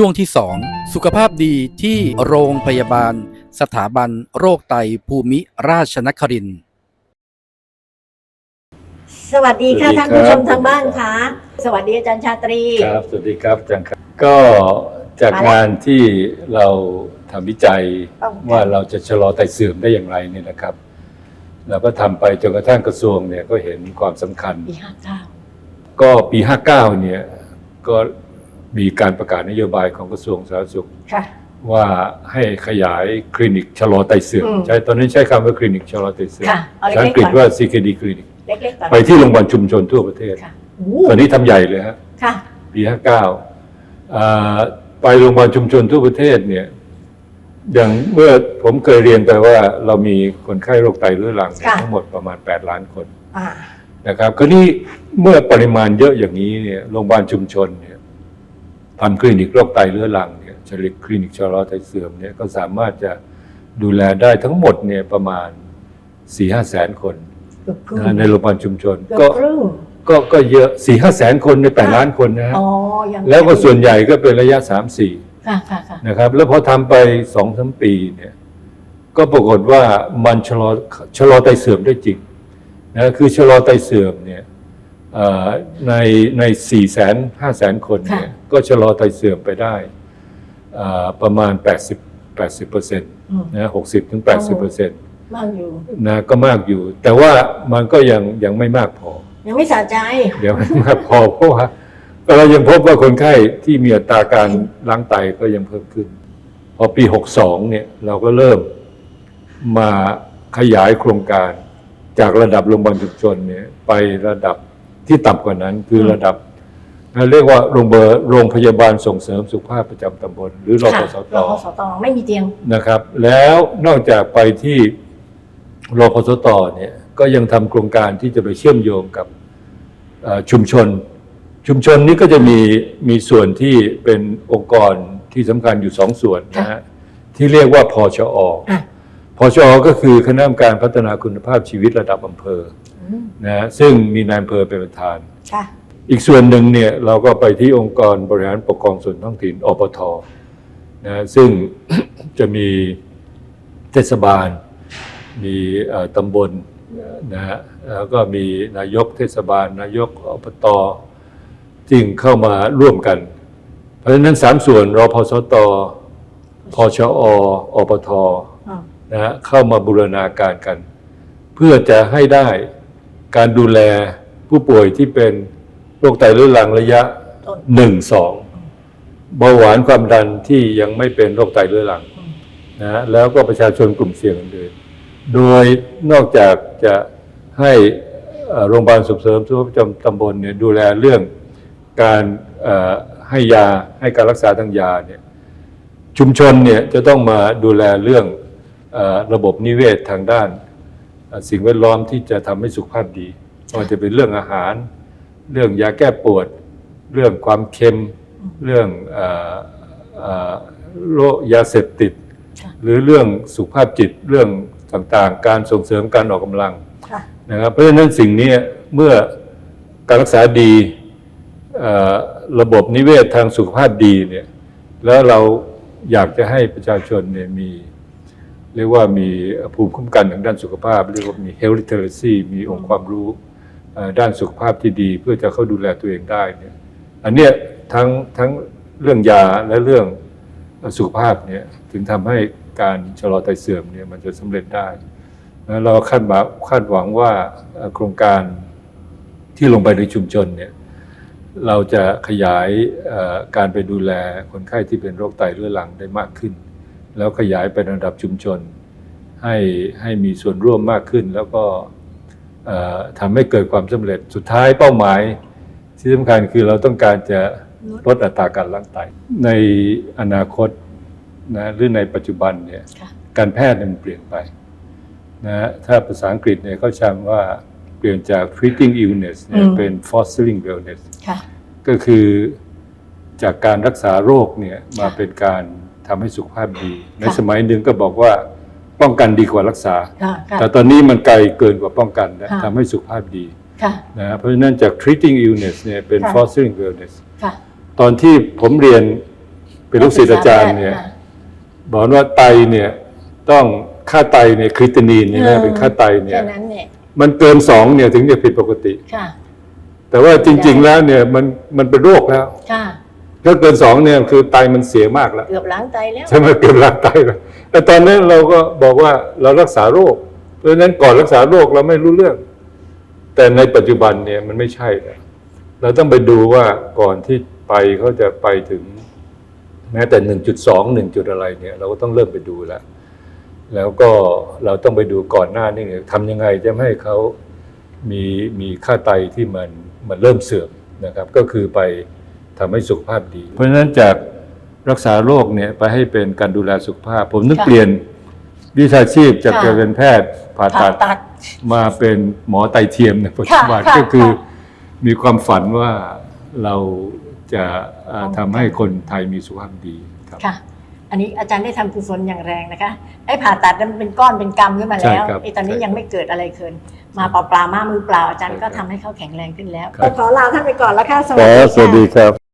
ช่วงที่ 2 สุขภาพดีที่โรงพยาบาล สถาบันโรคไตภูมิราชนครินทร์สวัสดีค่ะสวัท่านสดีครับผู้ชมทางบ้านค่ะ สวัสดีอาจารย์ชาตรี ครับ สวัสดีครับอาจารย์ครับ ก็จากมาแล้วงานที่เราทำวิจัยป้องกัน ว่าเราจะชะลอไตเสื่อมได้อย่างไรเนี่ยนะครับ เราก็ทำไปจนกระทั่งกระทรวงเนี่ยก็เห็นความสำคัญ ปีห้าเก้าก็ปี 59เนี่ยก็ มีการประกาศนโยบายของกระทรวงสาธารณสุข ค่ะ ว่าให้ขยายคลินิกชะลอไตเสื่อมอืม ใช้ตอนนี้ใช้คำว่าคลินิกชะลอไตเสื่อมค่ะ เอาเล็กๆภาษาอังกฤษก่อนว่า CKD คลินิกเล็กๆก่อนไปที่โรงพยาบาลชุมชนทั่วประเทศ ค่ะโอ้ตอนนี้ทำใหญ่เลยฮะ ค่ะ ปีห้าเก้าไปโรงพยาบาลชุมชนทั่วประเทศเนี่ย อย่างเมื่อผมเคยเรียนไปว่าเรามีคนไข้โรคไตเรื้อรังเนี่ยค่ะ ทั้งหมดประมาณ 8 ล้านคนอ่า นะครับ คราวนี้เมื่อปริมาณเยอะอย่างนี้เนี่ย โรงพยาบาลชุมชนเนี่ย ทำคลินิกโรคไตเรื้อรังเนี่ยชลิกคลินิกชะลอไตเสื่อมเนี่ยก็สามารถจะดูแลได้ทั้งหมดเนี่ยประมาณ4 5แสนคนเกือบครึ่งนะในโรงพยาบาลชุมชน เกือบก็ครึ่งก็ก็เยอะ4 5แสนคนใน8ล้านคนนะฮะอ๋อยังแล้วก็ส่วนใหญ่ก็เป็นระยะ3 4ค่ะค่ะค่ะ นะครับแล้วพอทำไป2อสมปีเนี่ยก็ปรากฏว่ามันชะลอชะลอไตเสื่อมได้จริงนะคือชะลอไตเสื่อมเนี่ยเอ่อ ในใน4ี่แสนห้าแสนคนเนี่ยก็ชะลอไตเสื่อมไปได้เอ่อประมาณ 80 80เปอร์เซ็นต์อืมนะ60ถึง80เปอร์เซ็นต์มากอยู่นะก็มากอยู่ แต่ว่ามันก็ยังยังไม่มากพอ ยังไม่สะใจเดี๋ยวไม่มากพอเพราะว่าเรายังพบว่าคนไข้ที่มีอัตราการล้างไตก็ยังเพิ่มขึ้น พอปี 62 เนี่ยเราก็เริ่มมาขยายโครงการจากระดับโรงพยาบาลชุมชนเนี่ยไประดับ ที่ต่ำกว่านั้นคือระดับเรียกว่าโรงพยาบาลโรงพยาบาลส่งเสริมสุขภาพประจำตำบล หรือรค่ะพสตรพสตไม่มีเตียงนะครับ แล้วนอกจากไปที่รพสตเนี่ยก็ยังทำโครงการที่จะไปเชื่อมโยงกับเอ่อชุมชน ชุมชนนี้ก็จะมีมีส่วนที่เป็นองค์กรที่สำคัญอยู่สองส่วนนะฮะที่เรียกว่าพชออะพชอก็คือคณะกรรมการพัฒนาคุณภาพชีวิตระดับอำเภออืม นะฮะซึ่งมีนายอำเภอเป็นประธาน ค่ะ อีกส่วนหนึ่งเนี่ยเราก็ไปที่องค์กรบริหารปกครองส่วนท้องถิ่นอปทนะซึ่ง จะมีเทศบาล มีเอ่อตำบลนะฮะแล้วก็มีนายกเทศบาล นายกอปตจึงเข้ามาร่วมกัน เพราะฉะนั้นสามส่วนรพสตพชออปทอ่านะฮะเข้ามาบูรณาการกัน เพื่อจะให้ได้ การดูแลผู้ป่วยที่เป็นโรคไตเรื้อรังระยะหนึ่งสองเบาหวานความดันที่ยังไม่เป็นโรคไตเรื้อรังนะฮะแล้วก็ประชาชนกลุ่มเสี่ยงอื่นโดยนอกจากจะให้โรงพยาบาลส่งเสริมสุขภาพประจำตำบลเนี่ยดูแลเรื่องการให้ยาให้การรักษาทางยาเนี่ยชุมชนเนี่ยจะต้องมาดูแลเรื่องออระบบนิเวศทางด้าน สิ่งแวดล้อมที่จะทำให้สุขภาพดีไม่ว่าจะเป็นเรื่องอาหาร เรื่องยาแก้ปวด เรื่องความเค็ม เรื่องเอ่อเอ่อโรคยาเสพติดค่ะหรือเรื่องสุขภาพจิตเรื่องต่างๆ การส่งเสริมการออกกำลังค่ะนะครับเพราะฉะนั้นสิ่งนี้เมื่อการรักษาดีเอ่อระบบนิเวศทางสุขภาพดีเนี่ยแล้วเราอยากจะให้ประชาชนเนี่ยมี เรียกว่ามีภูมิคุ้มกันทางด้านสุขภาพ เรียกว่ามี health literacy มีองค์ความรู้ด้านสุขภาพที่ดี เพื่อจะเข้าดูแลตัวเองได้เนี่ยอันเนี้ยทั้งทั้งเรื่องยาและเรื่องสุขภาพเนี่ยถึงทำให้การชะลอไตเสื่อมเนี่ยมันจะสำเร็จได้แล้วเราคาดหวังคาดหวังว่าโครงการที่ลงไปในชุมชนเนี่ยเราจะขยายการไปดูแลคนไข้ที่เป็นโรคไตเรื้อรังได้มากขึ้น แล้วขยายไประดับชุมชน ให้ให้มีส่วนร่วมมากขึ้น แล้วก็เอ่อทำให้เกิดความสำเร็จสุดท้ายเป้าหมายที่สำคัญคือเราต้องการจะลดอัตราการล้างไตในอนาคตนะหรือในปัจจุบันเนี่ยค่ะการแพทย์เนี่ยมันเปลี่ยนไปนะฮะถ้าภาษาอังกฤษเนี่ยเขาใช้คำว่าเปลี่ยนจาก treating illness เนี่ยอืมเป็น fostering wellness ค่ะก็คือจากการรักษาโรคเนี่ยมาค่ะเป็นการ ทำให้สุขภาพดี ในค่ะสมัยหนึ่งก็บอกว่าป้องกันดีกว่ารักษาค่ะค่ะแต่ตอนนี้มันไกลเกินกว่าป้องกันนะค่ะทำให้สุขภาพดีค่ะนะฮะเพราะฉะนั้นจาก treating illness เนี่ยเป็นค่ะ fostering wellness ค่ะตอนที่ผมเรียนไปเป็นลูกศิษย์อาจารย์เนี่ยค่ะบอกว่าไตเนี่ยต้องค่าไตเนี่ยคริตินีนเนี่ยนะเป็นค่าไตเนี่แค่ยนั้นเนี่ยมันเกินสองเนี่ยถึงจะผิดปกติค่ะแต่ว่าจริงๆแล้วเนี่ยมันมันเป็นโรคแล้วค่ะ ถ้าเกินสองเนี่ยคือไตมันเสียมากแล้วเกือบล้างไตแล้วใช่ไหมเกินรักไตแล้วแต่ตอนนั้นเราก็บอกว่าเรารักษาโรค เพราะฉะนั้นก่อนรักษาโรคเราไม่รู้เรื่อง แต่ในปัจจุบันเนี่ยมันไม่ใช่แล้วเราต้องไปดูว่าก่อนที่ไปเขาจะไปถึง แม้แต่หนึ่งจุดสองหนึ่งจุดอะไรเนี่ย เราก็ต้องเริ่มไปดูแล้วแล้วก็เราต้องไปดูก่อนหน้านี่ทำยังไงจะไม่ให้เขามีมีค่าไตที่มันมันเริ่มเสื่อมนะครับ ก็คือไป ทำให้สุขภาพดี เพราะฉะนั้นจากรักษาโรคเนี่ยไปให้เป็นการดูแลสุขภาพ ผมนึกค่ะเปลี่ยนวิชาชีพจากค่ะการเป็นแพทย์ผ่าผ่าตัดตัดมาเป็นหมอไตเทียมในปัจจุบันค่ะก็คือค่ะมีความฝันว่าเราจะเอ่อป้องกันทำให้คนไทยมีสุขภาพดีครับค่ะ อันนี้อาจารย์ได้ทำกุศลอย่างแรงนะคะไอ้ผ่าตัดนั้นมันเป็นก้อนเป็นกรรมขึ้นมาใช่แล้วครับไอ้ตอนนี้ใช่ยังไม่เกิดอะไรเคินมาเปล่าๆมามือเปล่าอาจารย์ใช่ก็ครัทำบให้เขาแข็งแรงขึ้นแล้วครับขอลาท่านไปก่อนแล้วค่ะขอสวัสดีครับ